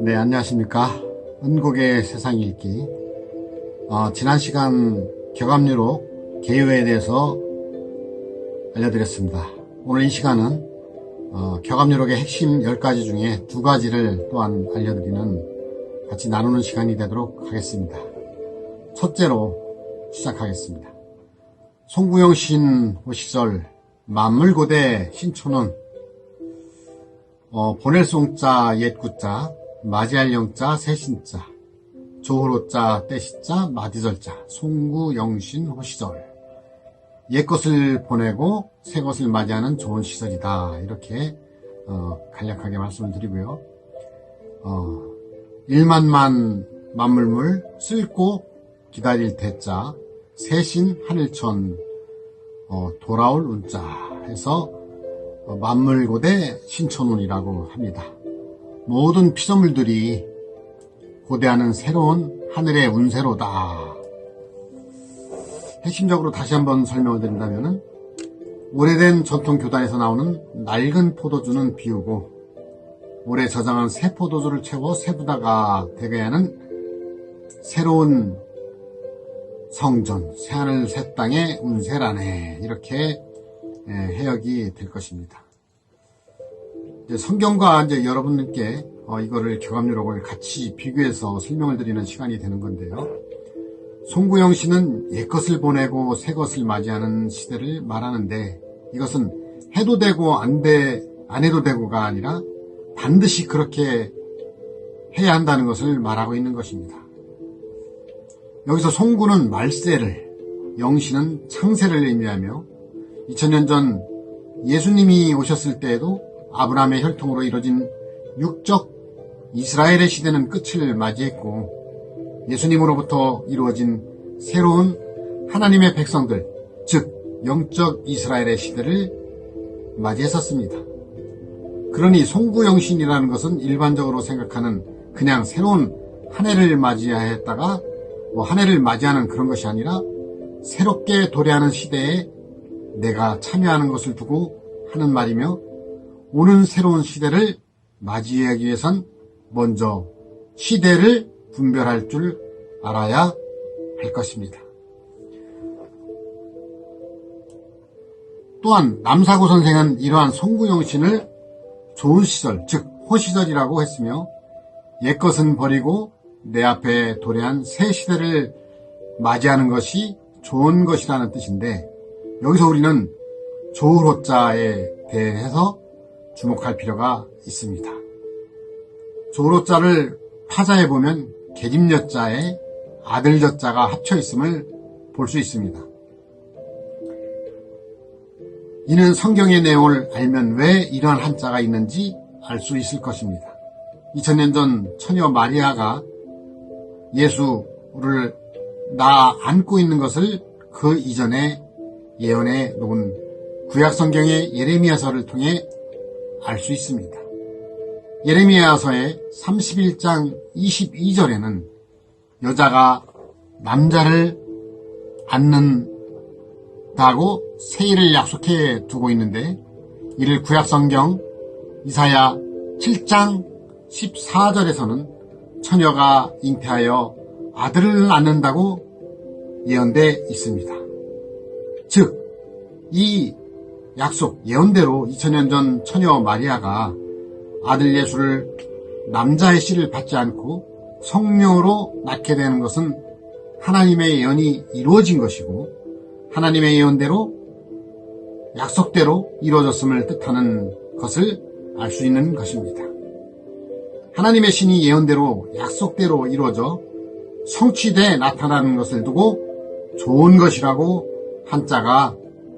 네, 안녕하십니까. 은곡의 세상 읽기. 어, 지난 시간 격압유로 개요에 대해서 알려드렸습니다. 오늘 이 시간은 어, 격압유록의 핵심 10가지 중에 두 가지를 또한 알려드리는 같이 나누는 시간이 되도록 하겠습니다. 첫째로 시작하겠습니다. 송구영 신 호 시절 만물고대 신촌은 어, 보낼 송자 옛구자 맞이할 영자 새신자 조후로자 떼시자 마디절자 송구 영신 호시절. 옛것을 보내고 새 것을 맞이하는 좋은 시절이다. 이렇게 어, 간략하게 말씀을 드리고요. 어, 일만만 만물물 쓸고 기다릴 대자 새신 하늘천 어, 돌아올 운자 해서 어, 만물고대 신천운이라고 합니다. 모든 피조물들이 고대하는 새로운 하늘의 운세로다. 핵심적으로 다시 한번 설명을 드린다면 오래된 전통 교단에서 나오는 낡은 포도주는 비우고 오래 저장한 새 포도주를 채워 새 부다가 되게 하는 새로운 성전, 새하늘 새 땅의 운세라네 이렇게 예, 해역이 될 것입니다. 성경과 이제 여러분께 어, 이거를 교감유록을 같이 비교해서 설명을 드리는 시간이 되는 건데요. 송구영 씨는 옛것을 보내고 새것을 맞이하는 시대를 말하는데 이것은 해도 되고 안 돼, 안 해도 되고가 아니라 반드시 그렇게 해야 한다는 것을 말하고 있는 것입니다. 여기서 송구는 말세를, 영신은 창세를 의미하며 2000년 전 예수님이 오셨을 때에도 아브라함의 혈통으로 이루어진 육적 이스라엘의 시대는 끝을 맞이했고 예수님으로부터 이루어진 새로운 하나님의 백성들, 즉 영적 이스라엘의 시대를 맞이했었습니다. 그러니 송구영신이라는 것은 일반적으로 생각하는 그냥 새로운 한 해를 맞이했다가 뭐 한 해를 맞이하는 그런 것이 아니라 새롭게 도래하는 시대에 내가 참여하는 것을 두고 하는 말이며 오는 새로운 시대를 맞이하기 위해선 먼저 시대를 분별할 줄 알아야 할 것입니다. 또한 남사구 선생은 이러한 송구영신을 좋은 시절, 즉 호시절이라고 했으며 옛것은 버리고 내 앞에 도래한 새 시대를 맞이하는 것이 좋은 것이라는 뜻인데 여기서 우리는 조으로자에 대해서 주목할 필요가 있습니다. 조으로자를 파자해 보면 계집여자에 아들여자가 합쳐 있음을 볼 수 있습니다. 이는 성경의 내용을 알면 왜 이러한 한자가 있는지 알 수 있을 것입니다. 2000년 전 처녀 마리아가 예수를 나 안고 있는 것을 그 이전에 예언해 놓은 구약 성경의 예레미야서를 통해 알 수 있습니다. 예레미야서의 31장 22절에는 여자가 남자를 안는다고 세일을 약속해 두고 있는데 이를 구약 성경 이사야 7장 14절에서는 처녀가 잉태하여 아들을 낳는다고 예언돼 있습니다. 즉, 이 약속, 예언대로 2000년 전 처녀 마리아가 아들 예수를 남자의 씨를 받지 않고 성령으로 낳게 되는 것은 하나님의 예언이 이루어진 것이고 하나님의 예언대로 약속대로 이루어졌음을 뜻하는 것을 알 수 있는 것입니다. 하나님의 신이 예언대로 약속대로 이루어져 성취돼 나타나는 것을 두고 좋은 것이라고 한자가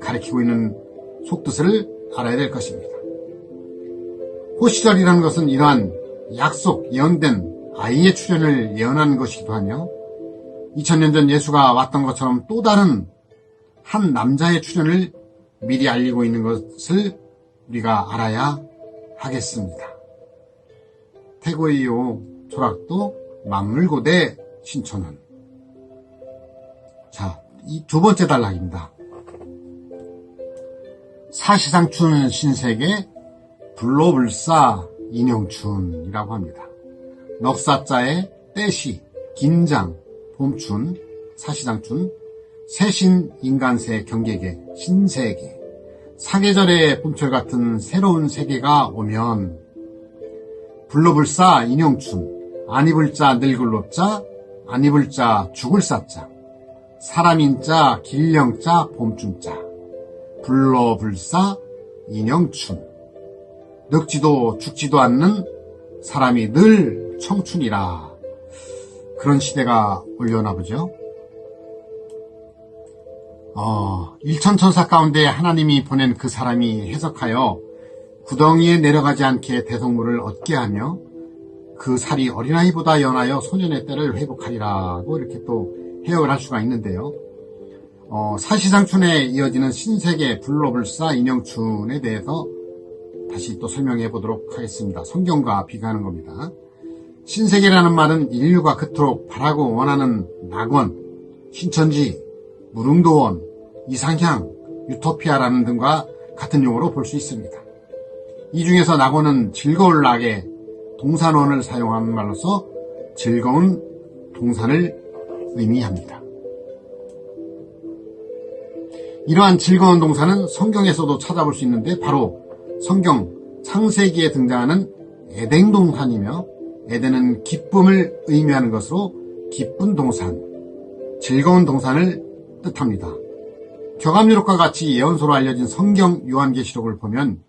가리키고 있는 속뜻을 알아야 될 것입니다. 호시절이라는 것은 이러한 약속, 예언된 아이의 출현을 예언하는 것이기도 하며 2000년 전 예수가 왔던 것처럼 또 다른 한 남자의 출현을 미리 알리고 있는 것을 우리가 알아야 하겠습니다. 태고이요 조락도 만물고대 신촌은 자, 이 두 번째 단락입니다. 사시상춘 신세계 불로불사 인용춘이라고 합니다. 넉사자의 떼시, 긴장, 봄춘, 사시장춘, 새신 인간세 경계계, 신세계, 사계절의 봄철 같은 새로운 세계가 오면 불로불사 인용춘, 안 입을 자 늙을 자, 안 입을 자 죽을 사자, 사람인 자 길령 자 봄춘 자, 불로불사 인영춘, 늙지도 죽지도 않는 사람이 늘 청춘이라 그런 시대가 올려나 보죠. 어, 일천천사 가운데 하나님이 보낸 그 사람이 해석하여 구덩이에 내려가지 않게 대성물을 얻게 하며 그 살이 어린아이보다 연하여 소년의 때를 회복하리라고 이렇게 또 해석을 할 수가 있는데요. 어, 사시상춘에 이어지는 신세계 불로불사 인영춘에 대해서 다시 또 설명해 보도록 하겠습니다. 성경과 비교하는 겁니다. 신세계라는 말은 인류가 그토록 바라고 원하는 낙원, 신천지, 무릉도원, 이상향, 유토피아라는 등과 같은 용어로 볼 수 있습니다. 이 중에서 낙원은 즐거울 낙에 동산원을 사용하는 말로서 즐거운 동산을 의미합니다. 이러한 즐거운 동산은 성경에서도 찾아볼 수 있는데 바로 성경 창세기에 등장하는 에덴 동산이며 에덴은 기쁨을 의미하는 것으로 기쁜 동산, 즐거운 동산을 뜻합니다. 교감유록과 같이 예언서로 알려진 성경 요한계시록을 보면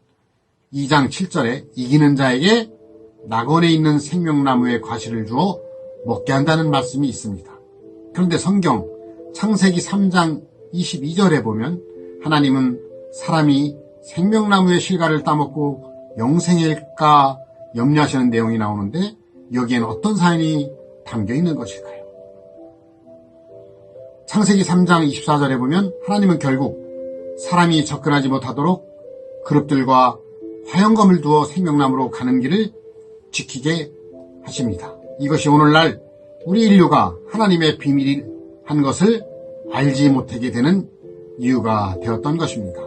2장 7절에 이기는 자에게 낙원에 있는 생명나무의 과실을 주어 먹게 한다는 말씀이 있습니다. 그런데 성경 창세기 3장 22절에 보면 하나님은 사람이 생명나무의 실과를 따먹고 영생일까 염려하시는 내용이 나오는데 여기엔 어떤 사연이 담겨 있는 것일까요? 창세기 3장 24절에 보면 하나님은 결국 사람이 접근하지 못하도록 그룹들과 화영검을 두어 생명나무로 가는 길을 지키게 하십니다. 이것이 오늘날 우리 인류가 하나님의 비밀한 것을 알지 못하게 되는 이유가 되었던 것입니다.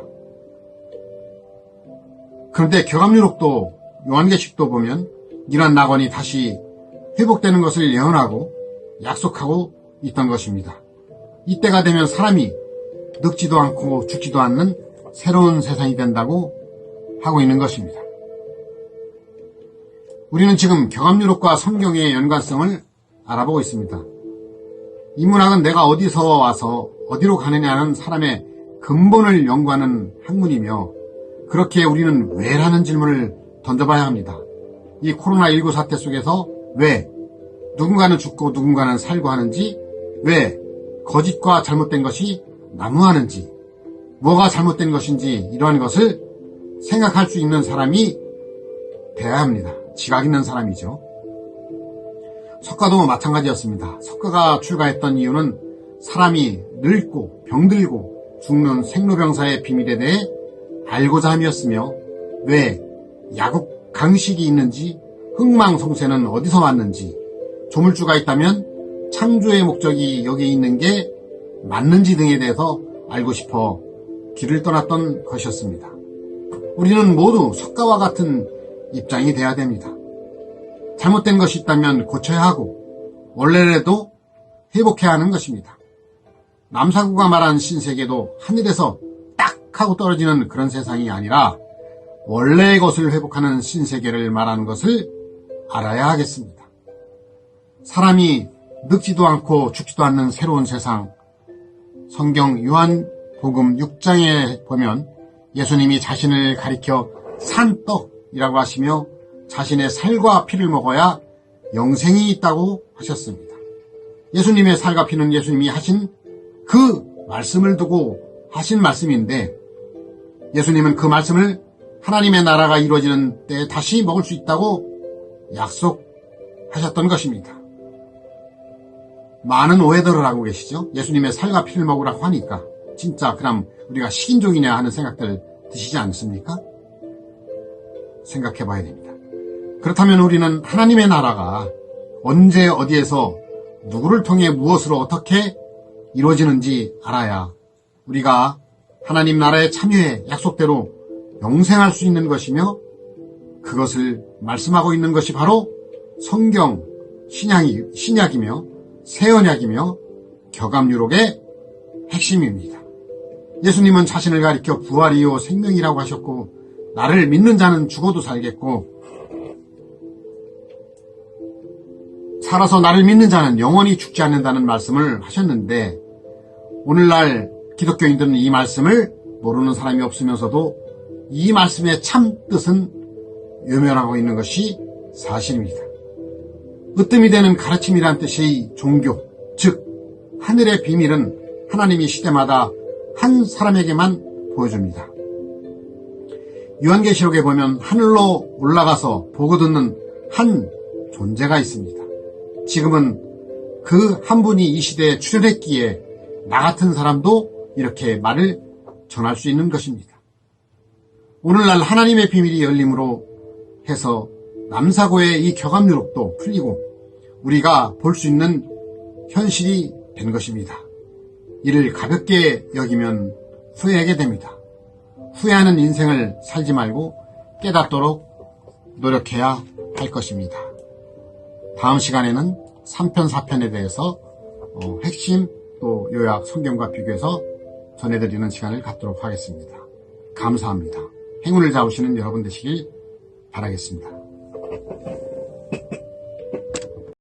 그런데 교감유록도 요한계식도 보면 이러한 낙원이 다시 회복되는 것을 예언하고 약속하고 있던 것입니다. 이때가 되면 사람이 늙지도 않고 죽지도 않는 새로운 세상이 된다고 하고 있는 것입니다. 우리는 지금 경합유록과 성경의 연관성을 알아보고 있습니다. 이 문학은 내가 어디서 와서 어디로 가느냐는 사람의 근본을 연구하는 학문이며 그렇게 우리는 왜라는 질문을 던져봐야 합니다. 이 코로나19 사태 속에서 왜 누군가는 죽고 누군가는 살고 하는지 왜 거짓과 잘못된 것이 난무하는지 뭐가 잘못된 것인지 이러한 것을 생각할 수 있는 사람이 돼야 합니다. 지각 있는 사람이죠. 석가도 마찬가지였습니다. 석가가 출가했던 이유는 사람이 늙고 병들고 죽는 생로병사의 비밀에 대해 알고자 함이었으며 왜 야국 강식이 있는지 흥망성쇠는 어디서 왔는지 조물주가 있다면 창조의 목적이 여기에 있는 게 맞는지 등에 대해서 알고 싶어 길을 떠났던 것이었습니다. 우리는 모두 석가와 같은 입장이 돼야 됩니다. 잘못된 것이 있다면 고쳐야 하고 원래라도 회복해야 하는 것입니다. 남사구가 말한 신세계도 하늘에서 딱 하고 떨어지는 그런 세상이 아니라 원래의 것을 회복하는 신세계를 말하는 것을 알아야 하겠습니다. 사람이 늙지도 않고 죽지도 않는 새로운 세상 성경 요한 복음 6장에 보면 예수님이 자신을 가리켜 산떡이라고 하시며 자신의 살과 피를 먹어야 영생이 있다고 하셨습니다. 예수님의 살과 피는 예수님이 하신 그 말씀을 두고 하신 말씀인데 예수님은 그 말씀을 하나님의 나라가 이루어지는 때 다시 먹을 수 있다고 약속하셨던 것입니다. 많은 오해들을 하고 계시죠? 예수님의 살과 피를 먹으라고 하니까 진짜 그럼 우리가 식인종이냐 하는 생각들 드시지 않습니까? 생각해 봐야 됩니다. 그렇다면 우리는 하나님의 나라가 언제 어디에서 누구를 통해 무엇으로 어떻게 이루어지는지 알아야 우리가 하나님 나라에 참여해 약속대로 영생할 수 있는 것이며 그것을 말씀하고 있는 것이 바로 성경 신약이, 신약이며 새 언약이며 격암유록의 핵심입니다. 예수님은 자신을 가리켜 부활이요 생명이라고 하셨고 나를 믿는 자는 죽어도 살겠고 살아서 나를 믿는 자는 영원히 죽지 않는다는 말씀을 하셨는데 오늘날 기독교인들은 이 말씀을 모르는 사람이 없으면서도 이 말씀의 참 뜻은 외면하고 있는 것이 사실입니다. 으뜸이 되는 가르침이란 뜻의 종교, 즉 하늘의 비밀은 하나님이 시대마다 한 사람에게만 보여줍니다. 요한계시록에 보면 하늘로 올라가서 보고 듣는 한 존재가 있습니다. 지금은 그 한 분이 이 시대에 출연했기에 나 같은 사람도 이렇게 말을 전할 수 있는 것입니다. 오늘날 하나님의 비밀이 열림으로 해서 남사고의 이 격암유록도 풀리고 우리가 볼 수 있는 현실이 된 것입니다. 이를 가볍게 여기면 후회하게 됩니다. 후회하는 인생을 살지 말고 깨닫도록 노력해야 할 것입니다. 다음 시간에는 3편, 4편에 대해서 어, 핵심 또 요약 성경과 비교해서 전해드리는 시간을 갖도록 하겠습니다. 감사합니다. 행운을 잡으시는 여러분 되시길 바라겠습니다.